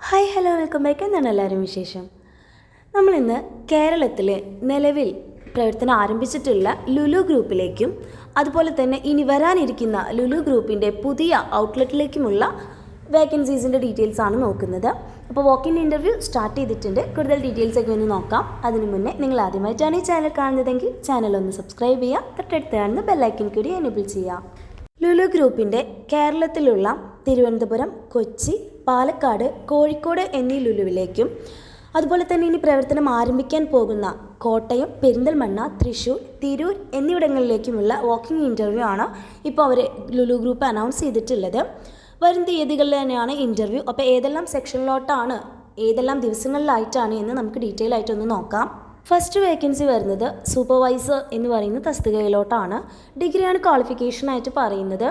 Hi hello welcome back. എന്താണ് എല്ലാവരും വിശേഷം? നമ്മളിന്ന് കേരളത്തിലെ നിലവിൽ പ്രവർത്തനം ആരംഭിച്ചിട്ടുള്ള ലുലു ഗ്രൂപ്പിലേക്കും അതുപോലെ തന്നെ ഇനി വരാനിരിക്കുന്ന ലുലു ഗ്രൂപ്പിന്റെ പുതിയ ഔട്ട്ലെറ്റിലേക്കുമുള്ള വേക്കൻസീസിന്റെ ഡീറ്റെയിൽസ് ആണ് നോക്കുന്നത്. അപ്പോൾ വോക്കിൻ ഇന്റർവ്യൂ സ്റ്റാർട്ട് ചെയ്തിട്ടുണ്ട്. കൂടുതൽ ഡീറ്റെയിൽസ് ഒക്കെ ഒന്ന് നോക്കാം. അതിനു മുന്നേ നിങ്ങൾ ആദ്യമായിട്ടാണ് ഈ ചാനൽ കാണുന്നതെങ്കിൽ ചാനൽ ഒന്ന് സബ്സ്ക്രൈബ് ചെയ്യുക. തൊട്ടടുത്ത് കാണുന്ന ബെല്ലൈക്കൻ കൂടി എനേബിൾ ചെയ്യുക. ലുലു ഗ്രൂപ്പിന്റെ കേരളത്തിലുള്ള തിരുവനന്തപുരം കൊച്ചി പാലക്കാട് കോഴിക്കോട് എന്നീ ലുലുവിലേക്കും. അതുപോലെ തന്നെ ഇനി പ്രവർത്തനം ആരംഭിക്കാൻ പോകുന്ന കോട്ടയം പെരിന്തൽമണ്ണ തൃശൂർ തിരൂർ എന്നിവിടങ്ങളിലേക്കുമുള്ള വാക്കിംഗ് ഇന്റർവ്യൂ ആണ് ഇപ്പോൾ അവർ ലുലു ഗ്രൂപ്പ് അനൗൺസ് ചെയ്തിട്ടുള്ളത്. വരും തീയതികളിൽ തന്നെയാണ് ഇന്റർവ്യൂ അപ്പോൾ ഏതെല്ലാം സെക്ഷനിലോട്ടാണ് ഏതെല്ലാം ദിവസങ്ങളിലായിട്ടാണ് എന്ന് നമുക്ക് ഡീറ്റെയിൽ ആയിട്ടൊന്ന് നോക്കാം. ഫസ്റ്റ് വേക്കൻസി വരുന്നത് സൂപ്പർവൈസർ എന്ന് പറയുന്ന തസ്തികയിലോട്ടാണ്. ഡിഗ്രിയാണ് ക്വാളിഫിക്കേഷനായിട്ട് പറയുന്നത്.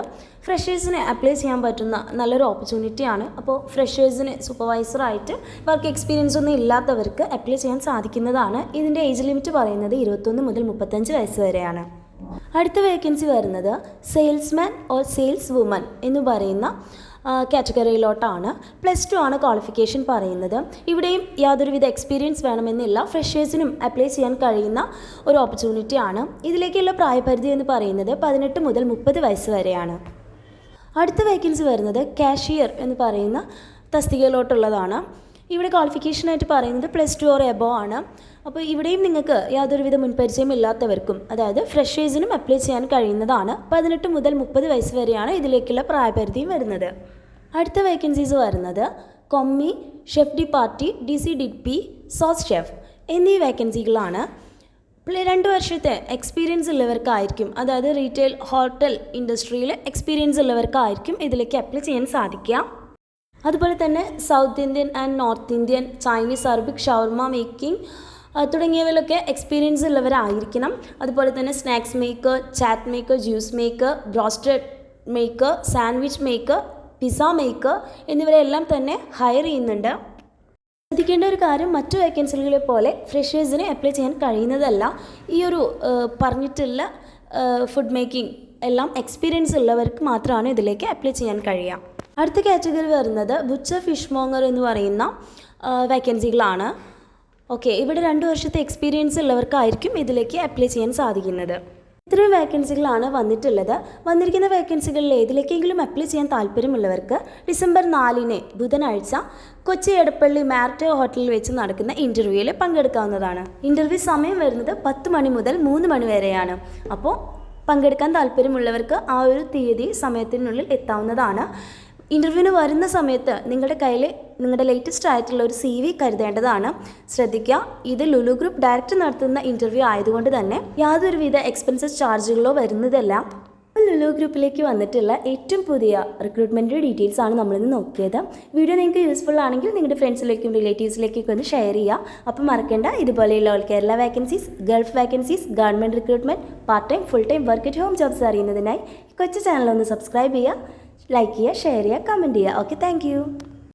ഫ്രഷേഴ്സിനെ അപ്ലൈ ചെയ്യാൻ പറ്റുന്ന നല്ലൊരു ഓപ്പർച്യൂണിറ്റിയാണ് അപ്പോൾ ഫ്രഷേഴ്സിന് സൂപ്പർവൈസറായിട്ട് വർക്ക് എക്സ്പീരിയൻസ് ഒന്നും ഇല്ലാത്തവർക്ക് അപ്ലൈ ചെയ്യാൻ സാധിക്കുന്നതാണ്. ഇതിന്റെ ഏജ് ലിമിറ്റ് പറയുന്നത് ഇരുപത്തൊന്ന് മുതൽ മുപ്പത്തഞ്ച് വയസ്സ് വരെയാണ്. അടുത്ത വേക്കൻസി വരുന്നത് സെയിൽസ്മാൻ ഓർ സെയിൽസ് വുമൻ എന്ന് പറയുന്ന കാറ്റഗറിയിലോട്ടാണ് പ്ലസ് ടു ആണ് ക്വാളിഫിക്കേഷൻ പറയുന്നത്. ഇവിടെയും യാതൊരുവിധ എക്സ്പീരിയൻസ് വേണമെന്നില്ല. ഫ്രഷേഴ്സിനും അപ്ലൈ ചെയ്യാൻ കഴിയുന്ന ഒരു ഓപ്പർച്യൂണിറ്റിയാണ് ഇതിലേക്കുള്ള പ്രായപരിധി എന്ന് പറയുന്നത് പതിനെട്ട് മുതൽ മുപ്പത് വയസ്സ് വരെയാണ്. അടുത്ത വേക്കൻസി വരുന്നത് കാഷ്യർ എന്ന് പറയുന്ന തസ്തികയിലോട്ടുള്ളതാണ്. ഇവിടെ ക്വാളിഫിക്കേഷനായിട്ട് പറയുന്നത് പ്ലസ് ടു ഓർ എബോ ആണ്. അപ്പോൾ ഇവിടെയും നിങ്ങൾക്ക് യാതൊരുവിധ മുൻപരിചയം ഇല്ലാത്തവർക്കും അതായത് ഫ്രഷേഴ്സിനും അപ്ലൈ ചെയ്യാൻ കഴിയുന്നതാണ് പതിനെട്ട് മുതൽ മുപ്പത് വയസ്സ് വരെയാണ് ഇതിലേക്കുള്ള പ്രായപരിധിയും വരുന്നത്. അടുത്ത വേക്കൻസീസ് വരുന്നത് commis chef de partie D C D P sous chef എന്നീ വേക്കൻസികളാണ് രണ്ട് വർഷത്തെ എക്സ്പീരിയൻസ് ഉള്ളവർക്കായിരിക്കും അതായത് റീറ്റെയിൽ ഹോട്ടൽ ഇൻഡസ്ട്രിയിൽ എക്സ്പീരിയൻസ് ഉള്ളവർക്കായിരിക്കും ഇതിലേക്ക് അപ്ലൈ ചെയ്യാൻ സാധിക്കുക. അതുപോലെ തന്നെ south Indian and north Indian Chinese Arabic shawarma making തുടങ്ങിയവയിലൊക്കെ experience ഉള്ളവരായിരിക്കണം. അതുപോലെ തന്നെ snacks maker chat maker juice maker broasted maker sandwich maker pizza maker എന്നിവരെല്ലാം തന്നെ ഹയർ ചെയ്യുന്നുണ്ട്. ശ്രദ്ധിക്കേണ്ട ഒരു കാര്യം മറ്റു വേക്കൻസികളെ പോലെ ഫ്രഷേഴ്സിന് അപ്ലൈ ചെയ്യാൻ കഴിയുന്നതല്ല. ഈ ഒരു പറഞ്ഞിട്ടുള്ള ഫുഡ് മേക്കിംഗ് എല്ലാം എക്സ്പീരിയൻസ് ഉള്ളവർക്ക് മാത്രമാണ് ഇതിലേക്ക് അപ്ലൈ ചെയ്യാൻ കഴിയുക. അടുത്ത കാറ്റഗറി വരുന്നത് ബുച്ച ഫിഷ് മോങ്ങർ എന്ന് പറയുന്ന വേക്കൻസികളാണ് ഓക്കെ ഇവിടെ രണ്ട് വർഷത്തെ എക്സ്പീരിയൻസ് ഉള്ളവർക്കായിരിക്കും ഇതിലേക്ക് അപ്ലൈ ചെയ്യാൻ സാധിക്കുന്നത്. ഇത്രയും വേക്കൻസികളാണ് വന്നിട്ടുള്ളത്. വന്നിരിക്കുന്ന വേക്കൻസികളിൽ ഏതിലേക്കെങ്കിലും അപ്ലൈ ചെയ്യാൻ താല്പര്യമുള്ളവർക്ക് ഡിസംബർ നാലിന് ബുധനാഴ്ച കൊച്ചി എടപ്പള്ളി മാരിറ്റ് ഹോട്ടലിൽ വെച്ച് നടക്കുന്ന ഇന്റർവ്യൂവിൽ പങ്കെടുക്കാവുന്നതാണ്. ഇന്റർവ്യൂ സമയം വരുന്നത് പത്ത് മണി മുതൽ മൂന്ന് മണി വരെയാണ്. അപ്പോൾ പങ്കെടുക്കാൻ താല്പര്യമുള്ളവർക്ക് ആ ഒരു തീയതി സമയത്തിനുള്ളിൽ എത്താവുന്നതാണ്. ഇന്റർവ്യൂവിന് വരുന്ന സമയത്ത് നിങ്ങളുടെ കയ്യിൽ നിങ്ങളുടെ ലേറ്റസ്റ്റ് ആയിട്ടുള്ള ഒരു സി വി കരുതേണ്ടതാണ്. ശ്രദ്ധിക്കുക. ഇത് ലുലു ഗ്രൂപ്പ് ഡയറക്റ്റ് നടത്തുന്ന ഇന്റർവ്യൂ ആയതുകൊണ്ട് തന്നെ യാതൊരുവിധ എക്സ്പെൻസസ് ചാർജുകളോ വരുന്നതല്ല. ലുലു ഗ്രൂപ്പിലേക്ക് വന്നിട്ടുള്ള ഏറ്റവും പുതിയ റിക്രൂട്ട്മെന്റ് ഡീറ്റെയിൽസ് ആണ് നമ്മളിന്ന് നോക്കിയത്. വീഡിയോ നിങ്ങൾക്ക് യൂസ്ഫുൾ ആണെങ്കിൽ നിങ്ങളുടെ ഫ്രണ്ട്സിലേക്കും റിലേറ്റീവ്സിലേക്കൊക്കെ ഒന്ന് ഷെയർ ചെയ്യുക. അപ്പം മറക്കേണ്ട. ഇതുപോലെയുള്ള Kerala vacancies Gulf vacancies government recruitment part time full time work at home jobs അറിയുന്നതിനായി കൊച്ചു ചാനൽ ഒന്ന് സബ്സ്ക്രൈബ് ചെയ്യുക. ലൈക്ക് ചെയ്യുക ഷെയർ ചെയ്യുക കമന്റ് ചെയ്യുക. Okay thank